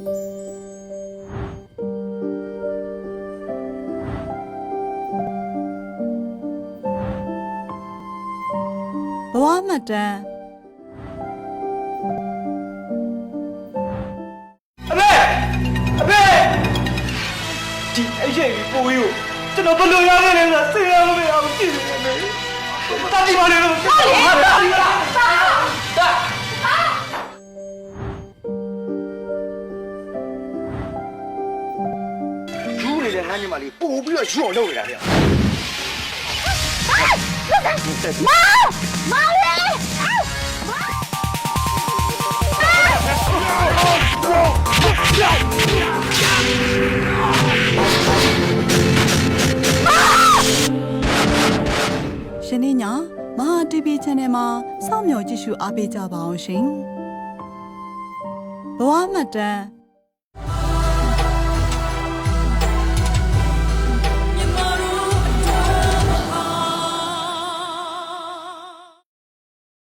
ဘဝမှတ်တမ်းအမေအမေဒီအရေးကြီးပိုးကြီးကိုကျွန်တော်ဘယ်လိုရလဲလဲဆိုတာသိရလို့မရဘူးကြည့်နေတယ်တာတီပါလေလို့ ယူနေတဲ့ငန်းညီမလေးပို့ပြီးတော့ယူအောင်လုပ်နေတာဗျာရှင်နေ့ညမဟာ TV Channel မှာစောင့်မျှော်ကြည့်ရှုအားပေးကြပါအောင်ရှင်ဘဝမှတ်တမ်း